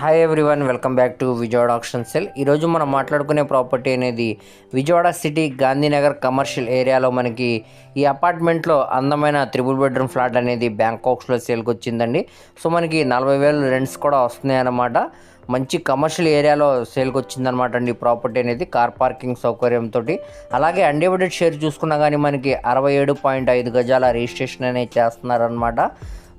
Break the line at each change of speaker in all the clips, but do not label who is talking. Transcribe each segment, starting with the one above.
Hi everyone welcome back to Vijayawada auction cell ఈరోజు మనం మాట్లాడుకునే ప్రాపర్టీ అనేది విజయవాడ సిటీ గాంధీనగర్ కమర్షియల్ ఏరియాలో మనకి ఈ అపార్ట్మెంట్లో అందమైన త్రిబుల్ బెడ్రూమ్ ఫ్లాట్ అనేది బ్యాంకాక్స్లో సేల్కి వచ్చిందండి. సో మనకి నలభై వేలు రెంట్స్ కూడా వస్తున్నాయి అన్నమాట మంచి కమర్షియల్ ఏరియాలో సేల్కి వచ్చిందనమాట అండి ప్రాపర్టీ అనేది కార్ పార్కింగ్ సౌకర్యంతో అలాగే అన్డివైడెడ్ షేర్ చూసుకున్నా కానీ మనకి అరవై ఏడు పాయింట్ ఐదు గజాల రిజిస్ట్రేషన్ అనేది చేస్తున్నారనమాట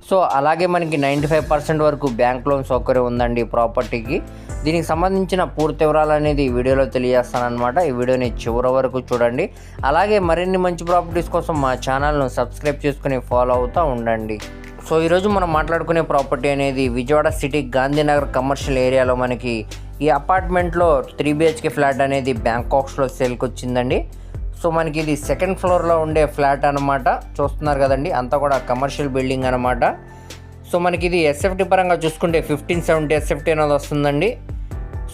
సో అలాగే మనకి నైంటీ ఫైవ్ పర్సెంట్ వరకు బ్యాంక్ లోన్ సౌకర్యం ఉందండి ప్రాపర్టీకి. దీనికి సంబంధించిన పూర్తి వివరాలు అనేది ఈ వీడియోలో తెలియజేస్తానమాట ఈ వీడియోని చివరి వరకు చూడండి. అలాగే మరిన్ని మంచి ప్రాపర్టీస్ కోసం మా ఛానల్ను సబ్స్క్రైబ్ చేసుకుని ఫాలో అవుతూ ఉండండి. సో ఈరోజు మనం మాట్లాడుకునే ప్రాపర్టీ అనేది విజయవాడ సిటీ గాంధీనగర్ కమర్షియల్ ఏరియాలో మనకి ఈ అపార్ట్మెంట్లో త్రీ బిహెచ్కే ఫ్లాట్ అనేది బ్యాంకాక్స్లో సేల్కి వచ్చిందండి. సో మనకి ఇది సెకండ్ ఫ్లోర్లో ఉండే ఫ్లాట్ అనమాట చూస్తున్నారు కదండి అంతా కూడా కమర్షియల్ బిల్డింగ్ అనమాట సో మనకి ఇది ఎస్ఎఫ్టీ పరంగా చూసుకుంటే ఫిఫ్టీన్ సెవెంటీ ఎస్ఎఫ్టీ అనేది వస్తుందండి.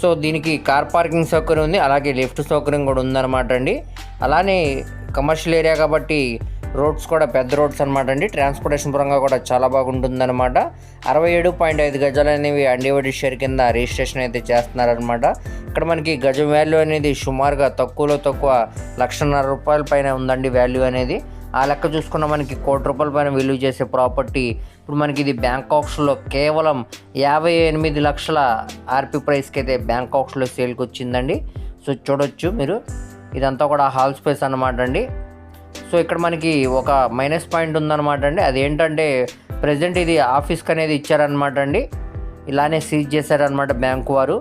సో దీనికి కార్ పార్కింగ్ సౌకర్యం ఉంది అలాగే లిఫ్ట్ సౌకర్యం కూడా ఉందన్నమాట అండి. అలానే కమర్షియల్ ఏరియా కాబట్టి రోడ్స్ కూడా పెద్ద రోడ్స్ అనమాట అండి. ట్రాన్స్పోర్టేషన్ పరంగా కూడా చాలా బాగుంటుందన్నమాట. అరవై ఏడు పాయింట్ ఐదు గజాలు అనేవి అన్డివైడెడ్ షేర్ కింద రిజిస్ట్రేషన్ అయితే చేస్తున్నారనమాట ఇక్కడ మనకి గజం వాల్యూ అనేది సుమారుగా తక్కువలో తక్కువ లక్షన్నర రూపాయల పైన ఉందండి వాల్యూ అనేది. ఆ లెక్క చూసుకున్న మనకి కోటి రూపాయల పైన విలువ చేసే ప్రాపర్టీ ఇప్పుడు మనకి ఇది బ్యాంకాక్స్లో కేవలం యాభై ఎనిమిది లక్షల ఆర్పి ప్రైస్కి అయితే బ్యాంకాక్స్లో సేల్కి వచ్చిందండి. సో చూడొచ్చు మీరు. ఇదంతా కూడా హాల్ స్పేస్ అనమాట అండి. సో ఇక్కడ మనకి ఒక మైనస్ పాయింట్ ఉందన్నమాట అండి. అదేంటంటే ప్రజెంట్ ఇది ఆఫీస్కి అనేది ఇచ్చారనమాట అండి. ఇలానే సీజ్ చేశారనమాట బ్యాంకు వారు.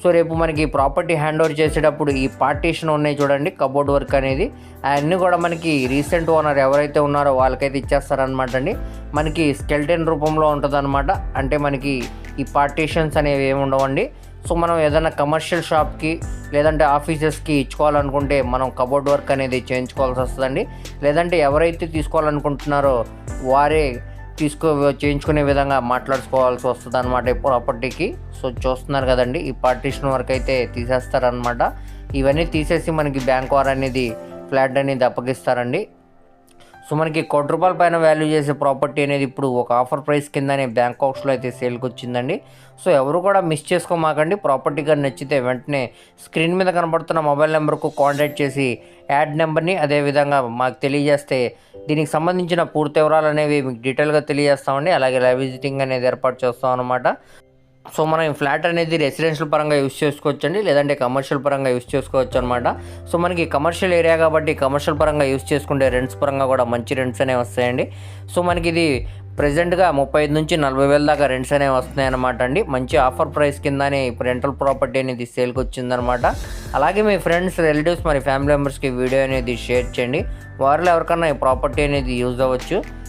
సో రేపు మనకి ప్రాపర్టీ హ్యాండ్ ఓవర్ చేసేటప్పుడు ఈ పార్టీషన్ ఉన్నాయి చూడండి కబోర్డ్ వర్క్ అనేది. అవన్నీ కూడా మనకి రీసెంట్ ఓనర్ ఎవరైతే ఉన్నారో వాళ్ళకైతే ఇచ్చేస్తారనమాట అండి. మనకి స్కెల్టెన్ రూపంలో ఉంటుందన్నమాట. అంటే మనకి ఈ పార్టీషన్స్ అనేవి ఏమి ఉండవండి సో మనం ఏదైనా కమర్షియల్ షాప్కి లేదంటే ఆఫీసెస్కి ఇచ్చుకోవాలనుకుంటే మనం కబోర్డ్ వర్క్ అనేది చేయించుకోవాల్సి వస్తుందండి. లేదంటే ఎవరైతే తీసుకోవాలనుకుంటున్నారో వారే తీసుకో చేయించుకునే విధంగా మాట్లాడుకోవాల్సి వస్తుంది అనమాట ఈ ప్రాపర్టీకి సో చూస్తున్నారు కదండి ఈ పార్టీషన్ వర్క్ అయితే తీసేస్తారనమాట ఇవన్నీ తీసేసి మనకి బ్యాంక్ వారు అనేది ఫ్లాట్ అనేది అప్పగిస్తారండి. సో మనకి కోటి రూపాయల పైన వాల్యూ చేసే ప్రాపర్టీ అనేది ఇప్పుడు ఒక ఆఫర్ ప్రైస్ కిందనే బ్యాంకాక్స్లో అయితే సేల్కి వచ్చిందండి. సో ఎవరు కూడా మిస్ చేసుకోమాకండి. ప్రాపర్టీ కానీ నచ్చితే వెంటనే స్క్రీన్ మీద కనబడుతున్న మొబైల్ నెంబర్కు కాంటాక్ట్ చేసి యాడ్ నెంబర్ని అదేవిధంగా మాకు తెలియజేస్తే దీనికి సంబంధించిన పూర్తి వివరాలు అనేవి మీకు డీటెయిల్గా తెలియజేస్తామండి. అలాగే లైవ్ విజిటింగ్ అనేది ఏర్పాటు చేస్తాం అనమాట సో మనం ఫ్లాట్ అనేది రెసిడెన్షియల్ పరంగా యూస్ చేసుకోవచ్చండి లేదంటే కమర్షియల్ పరంగా యూస్ చేసుకోవచ్చు అనమాట సో మనకి కమర్షియల్ ఏరియా కాబట్టి కమర్షియల్ పరంగా యూస్ చేసుకుంటే రెంట్స్ పరంగా కూడా మంచి రెంట్స్ అనేవి వస్తాయండి. సో మనకి ఇది ప్రజెంట్గా ముప్పై ఐదు నుంచి నలభై వేల దాకా రెంట్స్ అనేవి వస్తున్నాయి అనమాట అండి. మంచి ఆఫర్ ప్రైస్ కిందనే ఇప్పుడు రెంటల్ ప్రాపర్టీ అనేది సేల్కి వచ్చిందనమాట అలాగే మీ ఫ్రెండ్స్ రిలేటివ్స్ మరి ఫ్యామిలీ మెంబర్స్కి వీడియో అనేది షేర్ చేయండి. వారిలో ఎవరికన్నా ఈ ప్రాపర్టీ అనేది యూజ్ అవ్వచ్చు.